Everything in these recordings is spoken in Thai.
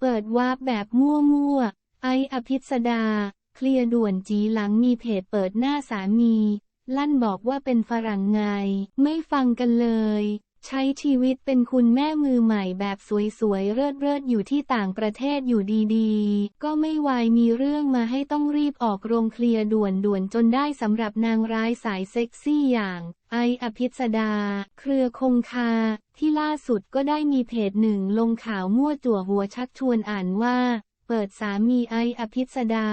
เปิดวาร์ปแบบมั่วๆ ไออภิสดา เคลียร์ด่วนจีหลังมีเพจเปิดหน้าสามี ลั่นบอกว่าเป็นฝรั่งไง ไม่ฟังกันเลย ใช้ชีวิตเป็นคุณแม่มือใหม่แบบสวยๆ เลิศๆ อยู่ที่ต่างประเทศอยู่ดีๆ ก็ไม่วายมีเรื่องมาให้ต้องรีบออกโรงเคลียร์ด่วนๆ จนได้สำหรับนางร้ายสายเซ็กซี่อย่างไออภิสดา เครือคงคา ที่ล่าสุดก็ได้มีเพจหนึ่งลงข่าวมั่วจั่วหัวชักชวนอ่านว่า เปิดสามีไออภิสดา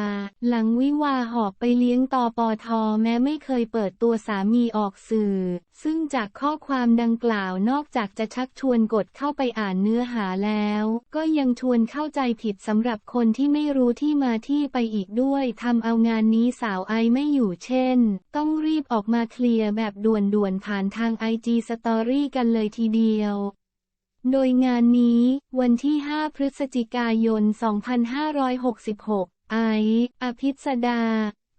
หลังวิวาหอบไปเลี้ยงตอปอทอแม้ไม่เคยเปิดตัวสามีออกสื่อ ซึ่งจากข้อความดังกล่าวนอกจากจะชักชวนกดเข้าไปอ่านเนื้อหาแล้ว ก็ยังชวนเข้าใจผิดสำหรับคนที่ไม่รู้ที่มาที่ไปอีกด้วยทำเอางานนี้สาวไอไม่อยู่เช่น ต้องรีบออกมาเคลียร์แบบด่วนๆผ่านทาง IG Story กันเลยทีเดียว โดยงานนี้วันที่ 5 พฤศจิกายน 2566 ไอซ์อภิสดา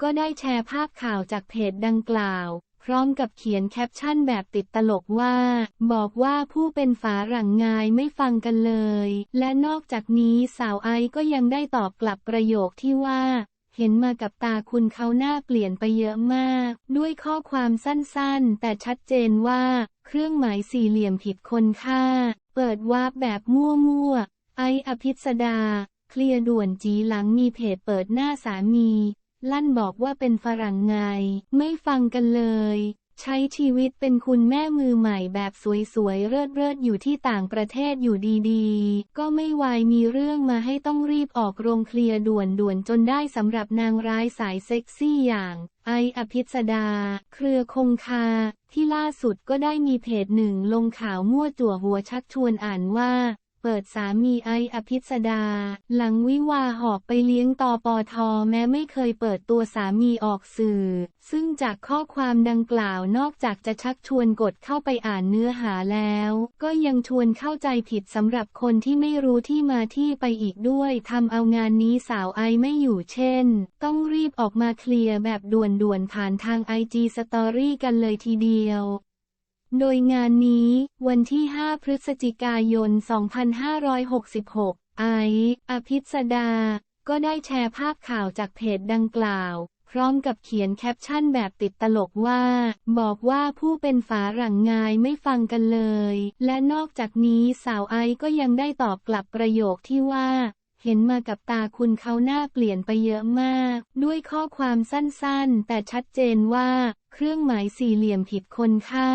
ก็ได้แชร์ภาพข่าวจากเพจดังกล่าว พร้อมกับเขียนแคปชั่นแบบติดตลกว่า บอกว่าผู้เป็นฝาหลังงายไม่ฟังกันเลย และนอกจากนี้สาวไอซ์ก็ยังได้ตอบกลับประโยคที่ว่าเห็นมากับตาคุณเขาหน้าเปลี่ยนไปเยอะมาก ด้วยข้อความสั้นๆ แต่ชัดเจนว่า เครื่องหมายสี่เหลี่ยมผิดคนค่า เปิดวาร์ปแบบมั่วๆ ไออภิสดา เคลียร์ด่วนจีหลังมีเพจเปิดหน้าสามี ลั่นบอกว่าเป็นฝรั่งไง ไม่ฟังกันเลย ใช้ชีวิตเป็นคุณแม่มือใหม่แบบสวยๆ เลิศๆ อยู่ที่ต่างประเทศอยู่ดีๆ ก็ไม่วายมีเรื่องมาให้ต้องรีบออกโรงเคลียร์ด่วนๆ จนได้สำหรับนางร้ายสายเซ็กซี่อย่าง ไออภิสดา เครือคงคา ที่ล่าสุดก็ได้มีเพจหนึ่งลงข่าวมั่วจั่วหัวชักชวนอ่านว่า เปิดสามีไออภิสดา หลังวิวาหอบไปเลี้ยงตอปอทอแม้ไม่เคยเปิดตัวสามีออกสื่อ ซึ่งจากข้อความดังกล่าวนอกจากจะชักชวนกดเข้าไปอ่านเนื้อหาแล้ว ก็ยังชวนเข้าใจผิดสำหรับคนที่ไม่รู้ที่มาที่ไปอีกด้วยทำเอางานนี้สาวไอไม่อยู่เช่น ต้องรีบออกมาเคลียร์แบบด่วนๆผ่านทาง IG Story กันเลยทีเดียว โดยงานนี้วันที่ 5 พฤศจิกายน 2566 ไออภิสดา ก็ได้แชร์ภาพข่าวจากเพจดังกล่าว พร้อมกับเขียนแคปชั่นแบบติดตลกว่า บอกว่าผู้เป็นฝาหลังงายไม่ฟังกันเลย และนอกจากนี้สาวไอก็ยังได้ตอบกลับประโยคที่ว่าเห็นมากับตาคุณเขาหน้าเปลี่ยนไปเยอะมาก ด้วยข้อความสั้นๆ แต่ชัดเจนว่า เครื่องหมายสี่เหลี่ยมผิดคนค่า